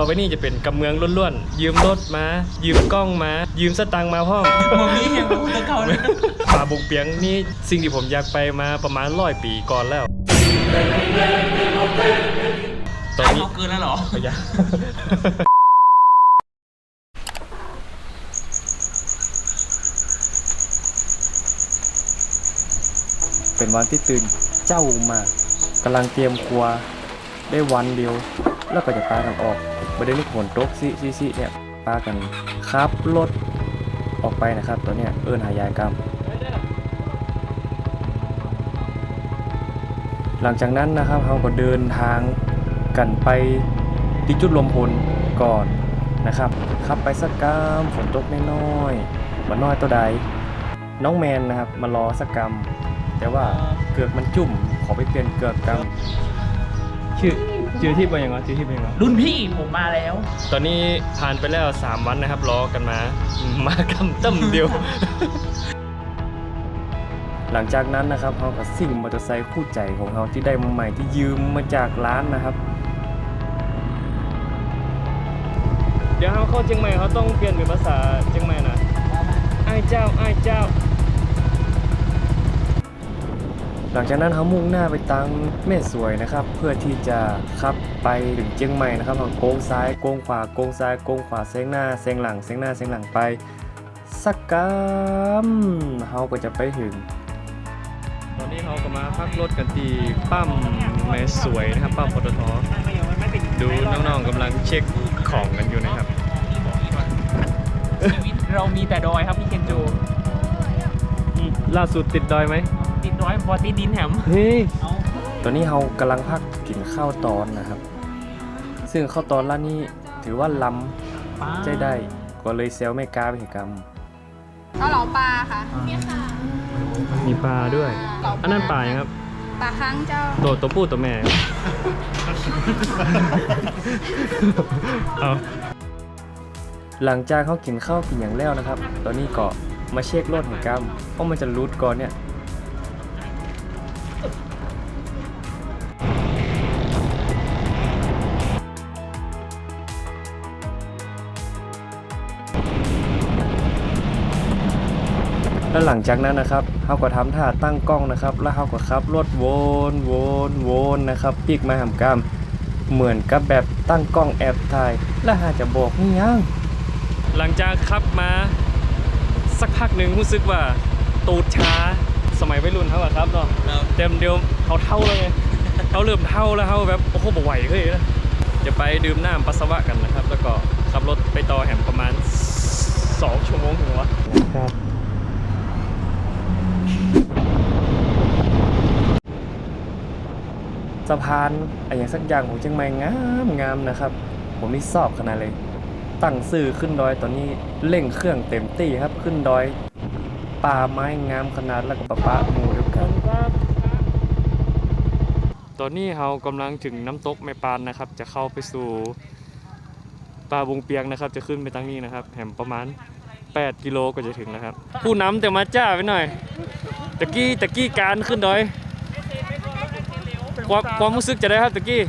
ต่อไปนี้จะเป็นกำเมืองล้วนๆ ยืมรถมา ยืมกล้องมา ยืมสตังค์มาพ่อมมึงนี่ยังรู้ตัวเขาเลยป่าบุงเปียงนี่สิ่งที่ผมอยากไปมาประมาณร้อยปีก่อนแล้ว ตอนไอ้นี้เขาเกินแล้วเหรอพยาเป็นวันที่ตื่นเจ้ามากกำลังเตรียมครัวได้วันเดียว แล้วก็จะพากันออกประเด็นที่ฝนตกซิซิซิเนี่ยพากันขับรถออกไปนะครับตัวเนี้ยเอิ้นหายายกรรม หลังจากนั้นนะครับเราก็เดินทางกันไปที่จุดรวมพลก่อนนะครับขับไปสักกามฝนตกน้อยๆมันน้อยตัวใด น้องแมนนะครับมารอสักกรรมแต่ว่าเกือกมันจุ่มขอไปเปลี่ยนเกือกกรรมชื่อ ชื่อที่เป็นยังไงชื่อที่เป็นยังไงรุ่นพี่ผมมาแล้ว ตอนนี้ผ่านไปแล้ว 3 วันนะครับรอกันมา มากำตั้มเดียว หลังจากนั้นนะครับเขาก็ซิ่งมอเตอร์ไซค์คู่ใจของเขาที่ได้มาใหม่ที่ยืมมาจากร้านนะครับ เดี๋ยวเขาเข้าเชียงใหม่เขาต้องเปลี่ยนเป็นภาษาเชียงใหม่นะไอ้ายเจ้าไอ้ายเจ้า หลังจากนั้นเขามุ่งหน้าไปตังแม่สวยนะครับ เพื่อที่จะขับไปถึงเชียงใหม่นะครับโค้งซ้ายโค้งขวาโค้งซ้ายโค้งขวาเซงหน้าเซงหลังเซงหน้าเซงหลังไปสักกามเขาก็จะไปถึง ตอนนี้เขาก็มาพักรถกันที่ปั๊มแม่สวยนะครับปั๊มปตทดูน้องๆกำลังเช็คของกันอยู่นะครับชีวิตเรามีแต่ดอยครับพี่เคนโจล่าสุดติดดอยไหม ติดดอยบอติดดินแหมเฮ้ยเอาตอนนี้เรากำลังพักกินข้าวตอนนะครับ ซึ่งข้าวตอนร้านนี้ถือว่าล้ำใจได้ก็เลยเซลไม่กล้าไปเหตุกรรมเกาเหลาปลาค่ะนี่ค่ะมีปลาด้วยเกาเหลาอันนั้นปลายังครับปลาค้างเจ้าตัวตัวผู้ตัวแม่เอาหลังจากเขากินข้าวกินอย่างแล้วนะครับ ตอนนี้ก็มาเช็ครถของกรรมเพราะมันจะรูดก่อนเนี่ย หลังจากนั้นนะครับเขาก็ทำท่าตั้งกล้องนะครับ แล้วเขาก็ขับรถวนวนวนนะครับปีกมาหำกามเหมือนกับแบบตั้งกล้องแอบถ่าย แล้วหาจะบอกนี่ยังหลังจากขับมาสักพักหนึ่งรู้สึกว่าตูดช้าสมัยวัยรุ่นเขาอะครับเนาะเต็มเดียวเขาเท่าเลยไงเขาเริ่มเท่าแล้วเขาแบบโอ้โหบ่ไหวเลยนะจะไปดื่มน้ำปัสสาวะกันนะครับ แล้วก็ขับรถไปต่อแหมประมาณ 2 ชั่วโมงถึงวะครับ สะพานอะไรอย่างสักอย่างของเชียงใหม่งามงามนะครับ ผมนี่สอบขนาดเลย ตั้งสื่อขึ้นดอยตอนนี้เร่งเครื่องเต็มที่ครับขึ้นดอยป่าไม้งามขนาดแล้วก็ปะปะหมูด้วยกันตอนนี้เรากำลังถึงน้ำตกแม่ปานนะครับ จะเข้าไปสู่ป่าบงเปียงนะครับ จะขึ้นไปตั้งนี้นะครับแหมประมาณ 8 กิโลก็จะถึงนะครับ ผู้นำแต่มาจ้าไปหน่อยตะกี้ตะกี้การขึ้นดอย ความความรู้สึกจะได้ครับตะกี้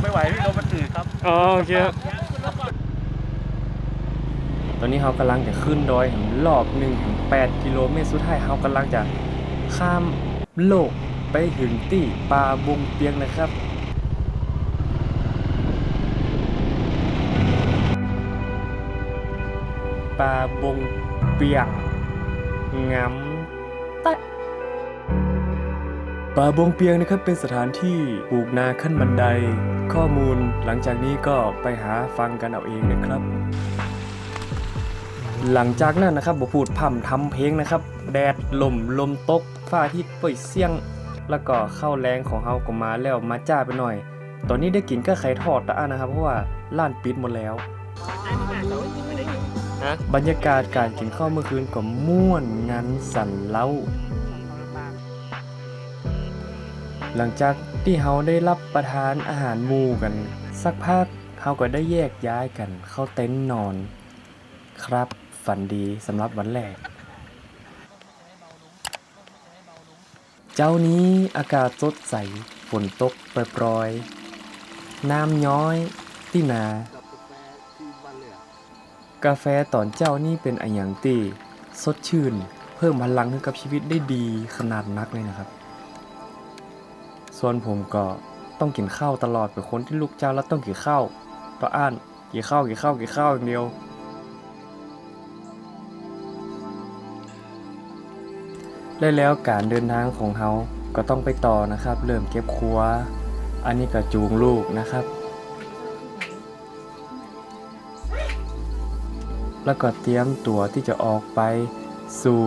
ไม่ไหวพี่โดนมันถือครับ อ๋อโอเคครับ ตอนนี้เรากำลังจะขึ้นดอยถึงรอบหนึ่งถึง8กิโลเมตรสุดท้ายเรากำลังจะข้ามโลกไปถึงที่ป่าบงเปียงนะครับป่าบงเปียงงามตะ ป่าบงเปียงนะครับเป็นสถานที่ปลูกนาขั้นบันได ข้อมูลหลังจากนี้ก็ไปหาฟังกันเอาเองนะครับ หลังจากนั้นนะครับบพูดพ่ำทำเพลงนะครับ แดดลมลมตกฟ้าอาที่ป่อยเสี่ยง แล้วก็เข้าวแรงของเฮาก็มาแล้วมาจ้าไปหน่อย ตอนนี้ได้กินก็ไข่ทอดตะอันนะครับ เพราะว่าร้านปิดหมดแล้วบรรยากาศการกินข้าวเมื่อคืนก็ม่วนงันสันเล่า หลังจากที่เฮาได้รับประทานอาหารมูกัน สักพักเฮาก็ได้แยกย้ายกันเข้าเต็นท์นอน ครับฝันดีสำหรับวันแรก เจ้านี้อากาศสดใสฝนตกปรอยๆน้ำย้อยที่นา กาแฟตอนเจ้านี่เป็นอะหยังตีสดชื่น เพิ่มพลังให้กับชีวิตได้ดีขนาดนักเลยนะครับ ส่วนผมก็ต้องกินข้าวตลอดเป็นคนที่ลูกเจ้าแล้วต้องกินข้าวต่ออ่านกินข้าวกินข้าวกินข้าวอย่างเดียวได้แล้วการเดินทางของเฮาก็ต้องไปต่อนะครับ เริ่มเก็บครัว อันนี้ก็จูงลูกนะครับ แล้วก็เตรียมตัวที่จะออกไปสู่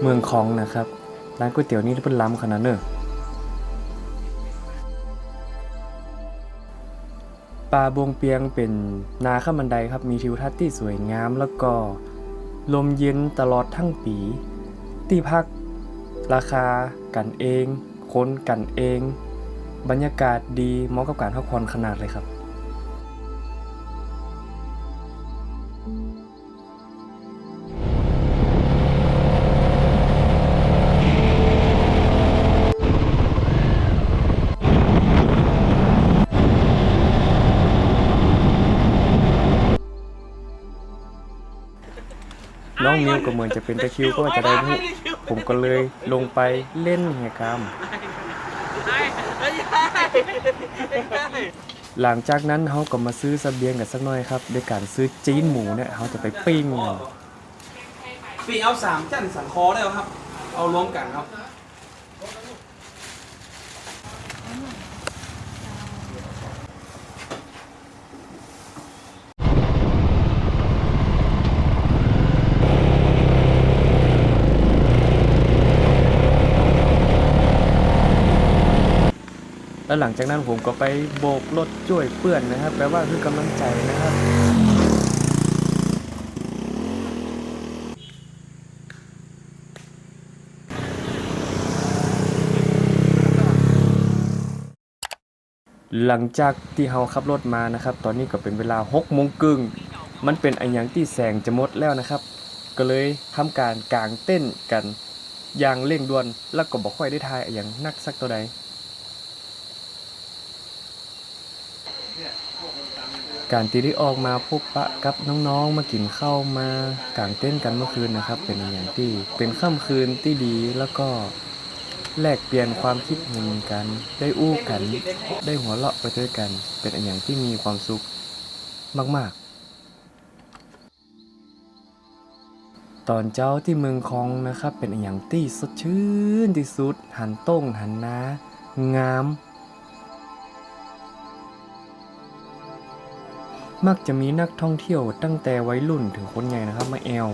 เมืองคองนะครับ ร้านก๋วยเตี๋ยวนี่เป็นล้ำขนาดเนอะ ป่าบวงเปียงเป็นนาข้ามบันไดครับ มีทิวทัศน์ที่สวยงาม แล้วก็ลมเย็นตลอดทั้งปี ที่พัก ราคา กันเอง คนกันเอง บรรยากาศดีเหมาะกับการพักผ่อนขนาดเลยครับ องมิวก็เหมือนจะเป็นตะคริวก็ว่าจะได้พูดผมก็เลยลงไปเล่นแหกรรมหลังจากนั้นเขาก็มาซื้อเสบียงกันสักหน่อยครับด้วยการซื้อจีนหมูเนี่ยเขาจะไปปิ้งกันปีเอาสามจันสันคอได้แล้วครับ เอารวมกันครับ แล้วหลังจากนั้นผมก็ไปโบกรถช่วยเปื่อนนะครับ แปลว่าคือกำลังใจนะครับ หลังจากที่เราขับรถมานะครับ ตอนนี้ก็เป็นเวลา6โมงกึ่งมันเป็นอันย่างที่แสงจะหมดแล้วนะครับ ก็เลยทำการกางเต้นกันอย่างเร่งด่วนแล้วก็บอกค่อยได้ทายอะอย่างนักสักตัวใด การที่ได้ออกมาพบปะกับน้องๆ มากินข้าวมากางเต้นกันเมื่อคืนนะครับ เป็นอย่างที่เป็นค่ำคืนที่ดีแล้วก็แลกเปลี่ยนความคิดเห็นกัน ได้อู้กัน ได้หัวเราะไปด้วยกัน เป็นอย่างที่มีความสุขมากๆ ตอนเจ้าที่เมืองคองนะครับ เป็นอย่างที่สดชื่นที่สุด หันต้งหันนางาม มักจะมีนักท่องเที่ยวตั้งแต่วัยรุ่นถึงคนใหญ่นะครับมาแอล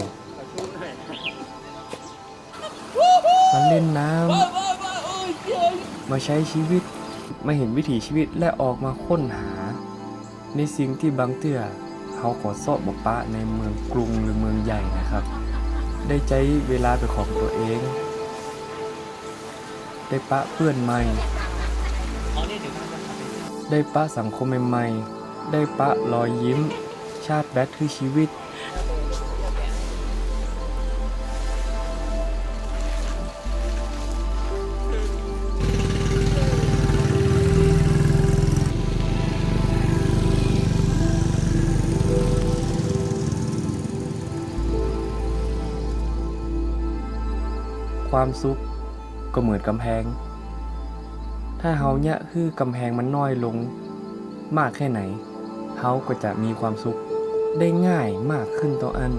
มาเล่นน้ำมาใช้ชีวิต มาเห็นวิถีชีวิตและออกมาค้นหา ในสิ่งที่บางเตื้อเขาขอเสาะบปะในเมืองกรุงหรือเมืองใหญ่นะครับ ได้ใจเวลาเป็นของตัวเอง ได้ปะเพื่อนใหม่ ได้ปะสังคมใหม่ๆ ได้ปะรอยยิ้ม ชาติแบทคือชีวิต ความสุขก็เหมือนกำแพง ถ้าเฮาเนี่ยคือกำแพงมันน้อยลงมากแค่ไหน เขาก็จะมีความสุขได้ง่ายมากขึ้นต่ออัน